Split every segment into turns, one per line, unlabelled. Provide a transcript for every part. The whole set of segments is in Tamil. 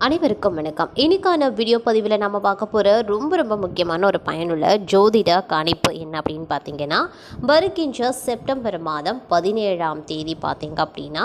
அனைவருக்கும் வணக்கம். இன்னைக்கான வீடியோ பதிவில் நம்ம பார்க்க போகிற ரொம்ப ரொம்ப முக்கியமான ஒரு பயனுள்ள ஜோதிட கணிப்பு என்ன அப்படின்னு பார்த்தீங்கன்னா வருகின்ற செப்டம்பர் மாதம் பதினேழாம் தேதி பார்த்தீங்க அப்படின்னா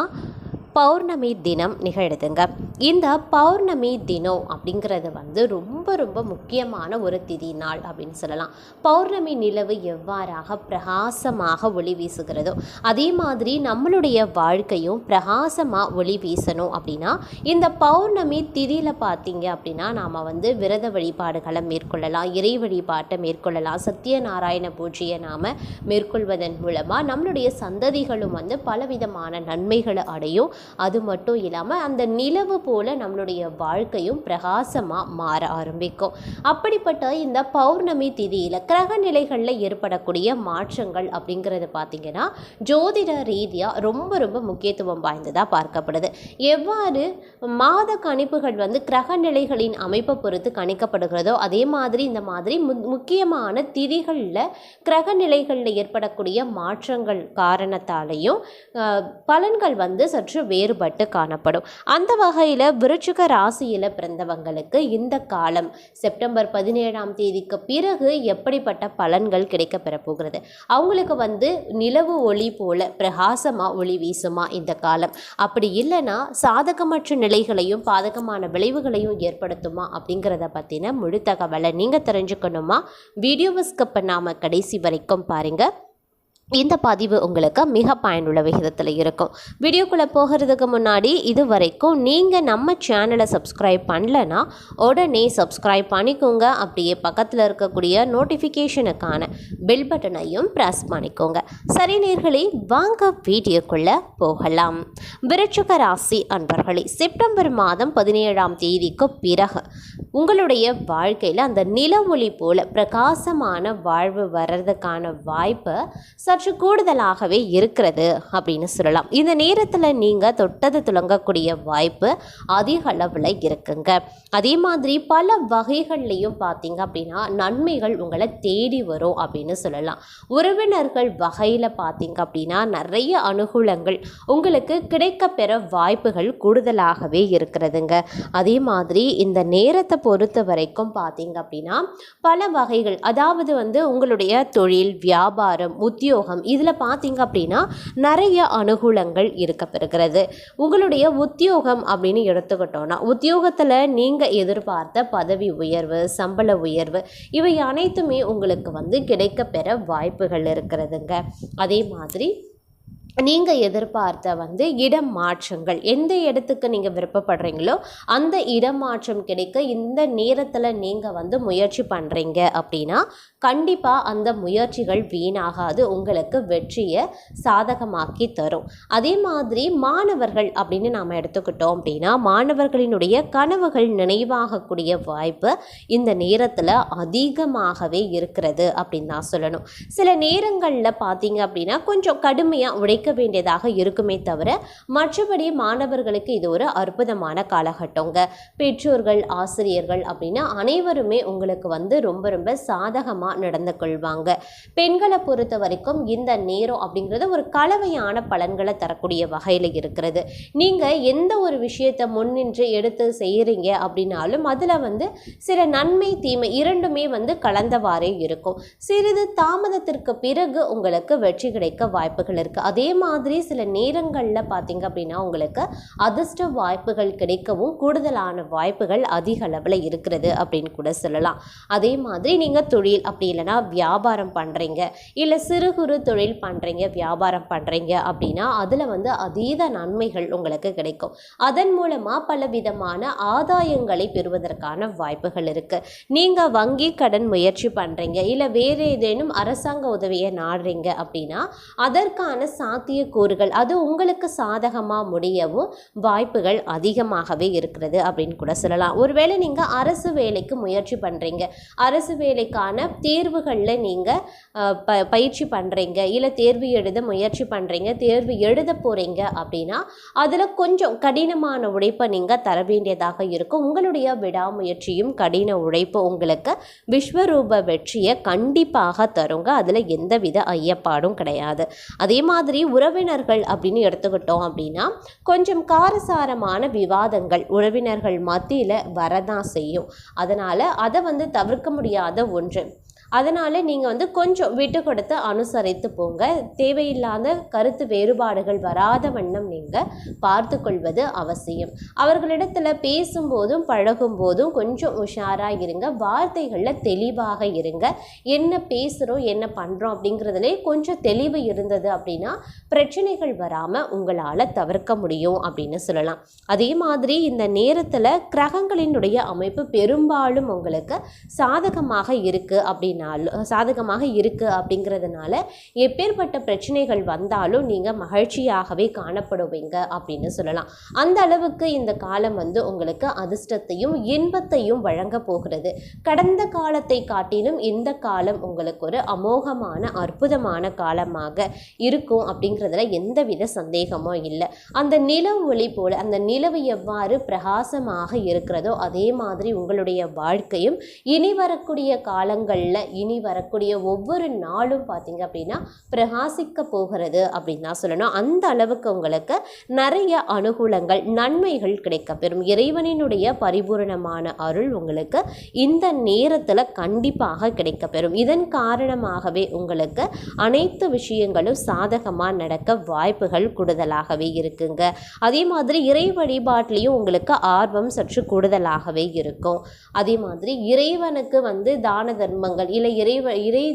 பௌர்ணமி தினம் நிகழுதுங்க. இந்த பௌர்ணமி தினம் அப்படிங்கிறது வந்து ரொம்ப ரொம்ப முக்கியமான ஒரு திதி நாள் அப்படின்னு சொல்லலாம். பௌர்ணமி நிலவு எவ்வாறாக பிரகாசமாக ஒளி வீசுகிறதோ அதே மாதிரி நம்மளுடைய வாழ்க்கையும் பிரகாசமாக ஒளி வீசணும் அப்படின்னா இந்த பௌர்ணமி திதியில் பார்த்தீங்க அப்படின்னா நாம் வந்து விரத வழிபாடுகளை மேற்கொள்ளலாம் இறை வழிபாட்டை மேற்கொள்ளலாம் சத்யநாராயண பூஜையை நாம் மேற்கொள்வதன் மூலமாக நம்மளுடைய சந்ததிகளும் வந்து பலவிதமான நன்மைகளை அடையும். அது மட்டும் இல்லாமல் அந்த நிலவு போல் நம்மளுடைய வாழ்க்கையும் பிரகாசமாக மாற ஆரம்பிக்கும். அப்படிப்பட்ட இந்த பௌர்ணமி திதியில் கிரக நிலைகளில் ஏற்படக்கூடிய மாற்றங்கள் அப்படிங்கிறது பார்த்திங்கன்னா ஜோதிட ரீதியாக ரொம்ப ரொம்ப முக்கியத்துவம் வாய்ந்ததாக பார்க்கப்படுது. எவ்வாறு மாத கணிப்புகள் வந்து கிரக நிலைகளின் அமைப்பை பொறுத்து கணிக்கப்படுகிறதோ அதே மாதிரி இந்த மாதிரி மு முக்கியமான திதிகளில் கிரக நிலைகளில் ஏற்படக்கூடிய மாற்றங்கள் காரணத்தாலையும் பலன்கள் வந்து சற்று வேறுபட்டு காணப்படும். அந்த வகையில் விருச்சிக ராசியில் பிறந்தவங்களுக்கு இந்த காலம் செப்டம்பர் பதினேழாம் தேதிக்கு பிறகு எப்படிப்பட்ட பலன்கள் கிடைக்க பெறப்போகிறது அவங்களுக்கு வந்து நிலவு ஒளி போல பிரகாசமாக ஒளி வீசுமா இந்த காலம்? அப்படி இல்லைன்னா சாதகமற்ற நிலைகளையும் பாதகமான விளைவுகளையும் ஏற்படுத்துமா அப்படிங்கிறத பற்றின முழு தகவலை நீங்கள் தெரிஞ்சுக்கணுமா? வீடியோவை ஸ்கிப் பண்ணாமல் கடைசி வரைக்கும் பாருங்கள் இந்த பதிவு உங்களுக்கு மிக பயனுள்ள விகிதத்தில் இருக்கும். வீடியோக்குள்ளே போகிறதுக்கு முன்னாடி இது வரைக்கும் நீங்கள் நம்ம சேனலை சப்ஸ்கிரைப் பண்ணலன்னா உடனே சப்ஸ்கிரைப் பண்ணிக்கோங்க. அப்படியே பக்கத்தில் இருக்கக்கூடிய நோட்டிஃபிகேஷனுக்கான பெல் பட்டனையும் ப்ரெஸ் பண்ணிக்கோங்க. சரி நேர்களே வாங்க வீடியோக்குள்ளே போகலாம். விருச்சிக ராசி அன்பர்களே செப்டம்பர் மாதம் பதினேழாம் தேதிக்கு பிறகு உங்களுடைய வாழ்க்கையில் அந்த நில ஒளி போல பிரகாசமான வாழ்வு வர்றதுக்கான வாய்ப்பை சற்று கூடுதலாகவே இருக்கிறது அப்படின்னு சொல்லலாம். இந்த நேரத்தில் நீங்கள் தொட்டது துளங்கக்கூடிய வாய்ப்பு அதிக அளவில் இருக்குங்க. அதே மாதிரி பல வகைகள்லையும் பார்த்தீங்க அப்படின்னா நன்மைகள் உங்களை தேடி வரும் அப்படின்னு சொல்லலாம். உறவினர்கள் வகையில் பார்த்தீங்க அப்படின்னா நிறைய அனுகூலங்கள் உங்களுக்கு கிடைக்கப்பெற வாய்ப்புகள் கூடுதலாகவே இருக்கிறதுங்க. அதே மாதிரி இந்த நேரத்தை பொறுத்த வரைக்கும் பார்த்தீங்க அப்படின்னா பல வகைகள். அதாவது வந்து உங்களுடைய தொழில் வியாபாரம் உத்தியோகம் இதில் பார்த்தீங்க அப்படின்னா நிறைய அனுகூலங்கள் இருக்கப்பெறுகிறது. உங்களுடைய உத்தியோகம் அப்படின்னு எடுத்துக்கிட்டோன்னா உத்தியோகத்தில் நீங்கள் எதிர்பார்த்த பதவி உயர்வு சம்பள உயர்வு இவை அனைத்துமே உங்களுக்கு வந்து கிடைக்கப்பெற வாய்ப்புகள் இருக்கிறதுங்க. அதே மாதிரி நீங்கள் எதிர்பார்த்த வந்து இடம் மாற்றங்கள் எந்த இடத்துக்கு நீங்கள் விருப்பப்படுறீங்களோ அந்த இடம் மாற்றம் கிடைக்க இந்த நேரத்தில் நீங்கள் வந்து முயற்சி பண்ணுறீங்க அப்படின்னா கண்டிப்பாக அந்த முயற்சிகள் வீணாகாது உங்களுக்கு வெற்றியை சாதகமாக்கி தரும். அதே மாதிரி மாணவர்கள் அப்படின்னு நாம் எடுத்துக்கிட்டோம் அப்படின்னா மாணவர்களினுடைய கனவுகள் நினைவாகக்கூடிய வாய்ப்பு இந்த நேரத்தில் அதிகமாகவே இருக்கிறது அப்படின்னு தான் சொல்லணும். சில நேரங்களில் பார்த்தீங்க அப்படின்னா கொஞ்சம் கடுமையாக உழைக்க வேண்டியதாக இருக்குமே தவிர மற்றபடி மாணவர்களுக்கு இது ஒரு அற்புதமான காலகட்டங்க. பெற்றோர்கள் ஆசிரியர்கள் அப்படின்னு அனைவருமே உங்களுக்கு வந்து ரொம்ப ரொம்ப சாதகமாக நடந்து கொள்வாங்க. பெண்களை பொறுத்த வரைக்கும் இந்த நேரம் அப்படிங்கிறது ஒரு கலவையான பலன்களை தரக்கூடிய வகையில் இருக்கிறது. நீங்கள் எந்த ஒரு விஷயத்தை முன்னின்று எடுத்து செய்கிறீங்க அப்படின்னாலும் அதில் வந்து சில நன்மை தீமை இரண்டுமே வந்து கலந்தவாறே இருக்கும். சிறிது தாமதத்திற்கு பிறகு உங்களுக்கு வெற்றி கிடைக்க வாய்ப்புகள் இருக்குது அதே மாதிரி சில நேரங்களில் பார்த்தீங்க அப்படின்னா உங்களுக்கு அதிர்ஷ்ட வாய்ப்புகள் கிடைக்கவும் கூடுதலான வாய்ப்புகள் அதிக அளவில் இருக்கிறது அப்படின்னு கூட சொல்லலாம். அதே மாதிரி நீங்கள் தொழில் அப்படி இல்லைன்னா வியாபாரம் பண்ணுறீங்க இல்லை சிறு குறு தொழில் பண்ணுறீங்க வியாபாரம் பண்ணுறீங்க அப்படின்னா அதில் வந்து அதீத நன்மைகள் உங்களுக்கு கிடைக்கும். அதன் மூலமாக பல விதமான ஆதாயங்களை பெறுவதற்கான வாய்ப்புகள் இருக்குது நீங்கள் வங்கி கடன் முயற்சி பண்ணுறீங்க இல்லை வேறு ஏதேனும் அரசாங்க உதவியை நாடுறீங்க அப்படின்னா அதற்கான சாத்தியக்கூறுகள். அது உங்களுக்கு சாதகமாக முடியவும் வாய்ப்புகள் அதிகமாகவே இருக்கிறது அப்படின்னு கூட சொல்லலாம். ஒருவேளை நீங்கள் அரசு வேலைக்கு முயற்சி பண்ணுறீங்க அரசு வேலைக்கான தேர்வுகளில் நீங்கள் ப பயிற்சி பண்ணுறீங்க இல்லை தேர்வு எழுத முயற்சி பண்ணுறீங்க தேர்வு எழுத போகிறீங்க அப்படின்னா அதில் கொஞ்சம் கடினமான உழைப்பை நீங்கள் தர வேண்டியதாக இருக்கும். உங்களுடைய விடாமுயற்சியும் கடின உழைப்பு உங்களுக்கு விஸ்வரூப வெற்றியை கண்டிப்பாக தருங்க. அதில் எந்தவித ஐயப்பாடும் கிடையாது. அதே மாதிரி உறவினர்கள் அப்படின்னு எடுத்துக்கிட்டோம் அப்படின்னா கொஞ்சம் காரசாரமான விவாதங்கள் உறவினர்கள் மத்தியில் வரதான் செய்யும். அதனால் அதை வந்து தவிர்க்க முடியாத ஒன்று. அதனால் நீங்கள் வந்து கொஞ்சம் விட்டு கொடுத்து அனுசரித்து போங்க. தேவையில்லாத கருத்து வேறுபாடுகள் வராத வண்ணம் நீங்கள் பார்த்து கொள்வது அவசியம். அவர்களிடத்தில் பேசும்போதும் பழகும்போதும் கொஞ்சம் உஷாராக இருங்க. வார்த்தைகளில் தெளிவாக இருங்க. என்ன பேசுகிறோம் என்ன பண்ணுறோம் அப்படிங்கிறதுலே கொஞ்சம் தெளிவு இருந்தது அப்படின்னா பிரச்சனைகள் வராமல் உங்களால் தவிர்க்க முடியும் அப்படின்னு சொல்லலாம். அதே மாதிரி இந்த நேரத்தில் கிரகங்களினுடைய அமைப்பு பெரும்பாலும் உங்களுக்கு சாதகமாக இருக்குது அப்படின்னா அப்படின்னாலும் சாதகமாக இருக்குது அப்படிங்கிறதுனால எப்பேற்பட்ட பிரச்சனைகள் வந்தாலும் நீங்கள் மகிழ்ச்சியாகவே காணப்படுவீங்க அப்படின்னு சொல்லலாம். அந்த அளவுக்கு இந்த காலம் வந்து உங்களுக்கு அதிர்ஷ்டத்தையும் இன்பத்தையும் வழங்க போகிறது. கடந்த காலத்தை காட்டிலும் இந்த காலம் உங்களுக்கு ஒரு அமோகமான அற்புதமான காலமாக இருக்கும் அப்படிங்கிறதுல எந்தவித சந்தேகமும் இல்லை. அந்த நிலவு ஒளி போல் அந்த நிலவு எவ்வாறு பிரகாசமாக இருக்கிறதோ அதே மாதிரி உங்களுடைய வாழ்க்கையும் இனி வரக்கூடிய காலங்களில் இனி வரக்கூடிய ஒவ்வொரு நாளும் பார்த்தீங்க அப்படின்னா பிரகாசிக்க போகிறது அப்படின்னு தான் சொல்லணும். அந்த அளவுக்கு உங்களுக்கு நிறைய அனுகூலங்கள் நன்மைகள் கிடைக்கப்பெறும் இறைவனினுடைய பரிபூரணமான அருள் உங்களுக்கு இந்த நேரத்தில் கண்டிப்பாக கிடைக்கப்பெறும் இதன் காரணமாகவே உங்களுக்கு அனைத்து விஷயங்களும் சாதகமாக நடக்க வாய்ப்புகள் கூடுதலாகவே இருக்குங்க. அதே மாதிரி இறை வழிபாட்டிலையும் உங்களுக்கு ஆர்வம் சற்று கூடுதலாகவே இருக்கும். அதே மாதிரி இறைவனுக்கு வந்து தான தர்மங்கள் இல்லை இறைவ இறை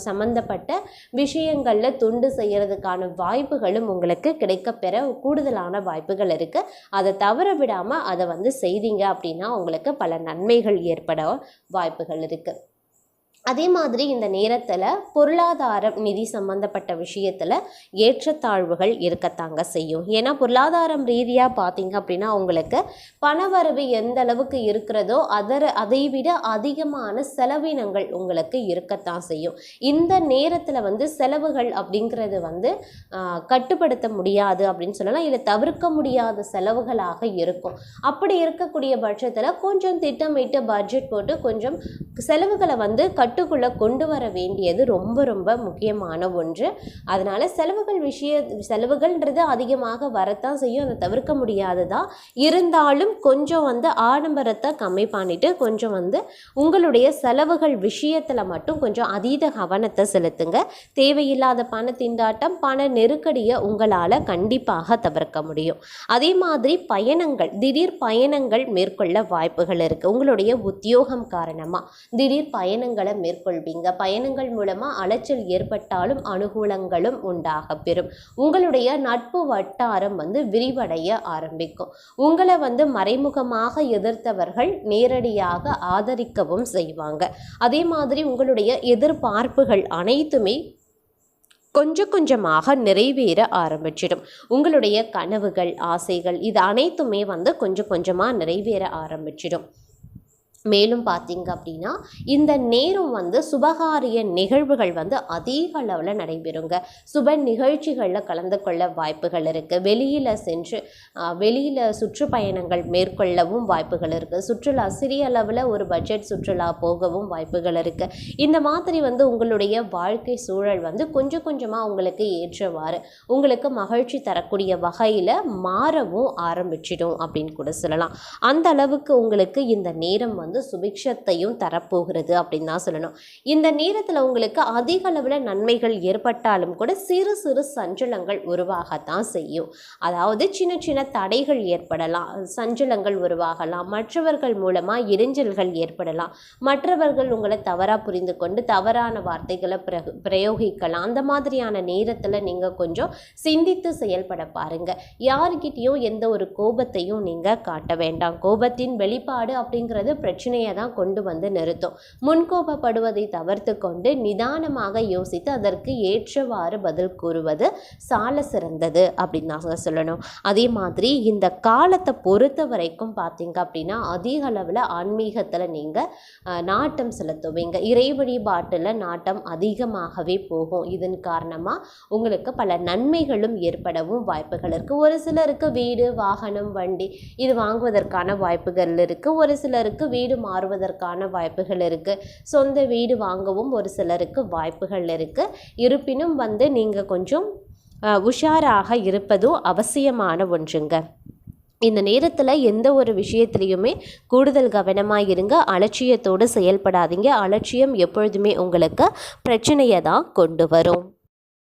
சம்மந்தப்பட்ட சம்பந்தப்பட்ட விஷயங்களில் தொண்டு செய்யறதுக்கான வாய்ப்புகளும் உங்களுக்கு கிடைக்கப்பெற கூடுதலான வாய்ப்புகள் இருக்குது அதை தவற விடாமல் அதை வந்து செய்தீங்க அப்படின்னா உங்களுக்கு பல நன்மைகள் ஏற்பட வாய்ப்புகள் இருக்குது அதே மாதிரி இந்த நேரத்தில் பொருளாதாரம் நிதி சம்பந்தப்பட்ட விஷயத்தில் ஏற்றத்தாழ்வுகள் இருக்கத்தாங்க செய்யும். ஏன்னா பொருளாதாரம் ரீதியாக பார்த்தீங்க அப்படின்னா உங்களுக்கு பணவரவு எந்த அளவுக்கு இருக்கிறதோ அதர் அதை விட அதிகமான செலவினங்கள் உங்களுக்கு இருக்கத்தான் செய்யும். இந்த நேரத்தில் வந்து செலவுகள் அப்படிங்கிறது வந்து கட்டுப்படுத்த முடியாது அப்படின்னு சொல்லலாம். இல்லை தவிர்க்க முடியாத செலவுகளாக இருக்கும். அப்படி இருக்கக்கூடிய பட்சத்தில் கொஞ்சம் திட்டமிட்டு பட்ஜெட் போட்டு கொஞ்சம் செலவுகளை வந்து கட்டுக்குள்ளே கொண்டு வர வேண்டியது ரொம்ப ரொம்ப முக்கியமான ஒன்று. அதனால் செலவுகள் விஷய செலவுகள்ன்றது அதிகமாக வரத்தான் செய்யும். அதை தவிர்க்க முடியாது தான் இருந்தாலும் கொஞ்சம் வந்து ஆடம்பரத்தை கம்மி பண்ணிவிட்டு கொஞ்சம் வந்து உங்களுடைய செலவுகள் விஷயத்தில் மட்டும் கொஞ்சம் அதீத கவனத்தை செலுத்துங்க. தேவையில்லாத பண திண்டாட்டம் பண நெருக்கடியை உங்களால் கண்டிப்பாக தவிர்க்க முடியும். அதே மாதிரி பயணங்கள் திடீர் பயணங்கள் மேற்கொள்ள வாய்ப்புகள் இருக்குது உங்களுடைய உத்தியோகம் காரணமாக திடீர் பயணங்களை மேற்கொள்வீங்க. பயணங்கள் மூலமாக அலைச்சல் ஏற்பட்டாலும் அனுகூலங்களும் உண்டாக பெறும். உங்களுடைய நட்பு வட்டாரம் வந்து விரிவடைய ஆரம்பிக்கும். உங்களை வந்து மறைமுகமாக எதிர்த்தவர்கள் நேரடியாக ஆதரிக்கவும் செய்வாங்க. அதே மாதிரி உங்களுடைய எதிர்பார்ப்புகள் அனைத்துமே கொஞ்சம் கொஞ்சமாக நிறைவேற ஆரம்பிச்சிடும். உங்களுடைய கனவுகள் ஆசைகள் இது அனைத்துமே வந்து கொஞ்சம் கொஞ்சமாக நிறைவேற ஆரம்பிச்சிடும். மேலும் பார்த்தீங்க அப்படின்னா இந்த நேரம் வந்து சுபகாரிய நிகழ்வுகள் வந்து அதிக அளவில் நடைபெறுங்க. சுப நிகழ்ச்சிகளில் கலந்து கொள்ள வாய்ப்புகள் இருக்குது வெளியில் சென்று வெளியில் சுற்றுப்பயணங்கள் மேற்கொள்ளவும் வாய்ப்புகள் இருக்குது சுற்றுலா சிறிய அளவில் ஒரு பட்ஜெட் சுற்றுலா போகவும் வாய்ப்புகள் இருக்குது இந்த மாதிரி வந்து உங்களுடைய வாழ்க்கை சூழல் வந்து கொஞ்சம் கொஞ்சமாக உங்களுக்கு ஏற்றவாறு உங்களுக்கு மகிழ்ச்சி தரக்கூடிய வகையில் மாறவும் ஆரம்பிச்சிடும் அப்படின்னு கூட சொல்லலாம். அந்த அளவுக்கு உங்களுக்கு இந்த நேரம் வந்து சுபிக்ஷத்தையும் தரப்போகிறது அப்படின்னு தான் சொல்லணும். இந்த நேரத்தில் உங்களுக்கு அதிக அளவில் நன்மைகள் ஏற்பட்டாலும் கூட சிறு சிறு சஞ்சலங்கள் உருவாகத்தான் செய்யும். அதாவது சின்ன சின்ன தடைகள் ஏற்படலாம் சஞ்சலங்கள் உருவாகலாம் மற்றவர்கள் மூலமாக இடைஞ்சல்கள் ஏற்படலாம். மற்றவர்கள் உங்களை தவறாக புரிந்து கொண்டு தவறான வார்த்தைகளை பிர பிரயோகிக்கலாம். அந்த மாதிரியான நேரத்தில் நீங்கள் கொஞ்சம் சிந்தித்து செயல்பட பாருங்க. யாருக்கிட்டேயும் எந்த ஒரு கோபத்தையும் நீங்கள் காட்ட வேண்டாம். கோபத்தின் வெளிப்பாடு அப்படிங்கிறது பிரச்சனையை தான் கொண்டு வந்து நிறுத்தும். முன்கோபப்படுவதை தவிர்த்து கொண்டு நிதானமாக யோசித்து அதற்கு ஏற்றவாறு பதில் கூறுவது சால சிறந்தது அப்படின்னு நாங்கள் சொல்லணும். அதே மாதிரி இந்த காலத்தை பொறுத்த வரைக்கும் பார்த்தீங்க அப்படின்னா அதிக அளவில் ஆன்மீகத்தில் நீங்கள் நாட்டம் செலுத்துவீங்க. இறை வழிபாட்டில் நாட்டம் அதிகமாகவே போகும். இதன் காரணமாக உங்களுக்கு பல நன்மைகளும் ஏற்படவும் வாய்ப்புகள் இருக்குது ஒரு சிலருக்கு வீடு வாகனம் வண்டி இது வாங்குவதற்கான வாய்ப்புகள் இருக்குது ஒரு சிலருக்கு வீடு மாறுவதற்கான வாய்ப்புகள் இருக்குது சொந்த வீடு வாங்கவும் ஒரு சிலருக்கு வாய்ப்புகள் இருக்குது இருப்பினும் வந்து நீங்கள் கொஞ்சம் உஷாராக இருப்பதும் அவசியமான ஒன்றுங்க. இந்த நேரத்தில் எந்த ஒரு விஷயத்துலையுமே கூடுதல் கவனமாக இருங்க. அலட்சியத்தோடு செயல்படாதீங்க. அலட்சியம் எப்பொழுதுமே உங்களுக்கு பிரச்சனையை தான் கொண்டு வரும்.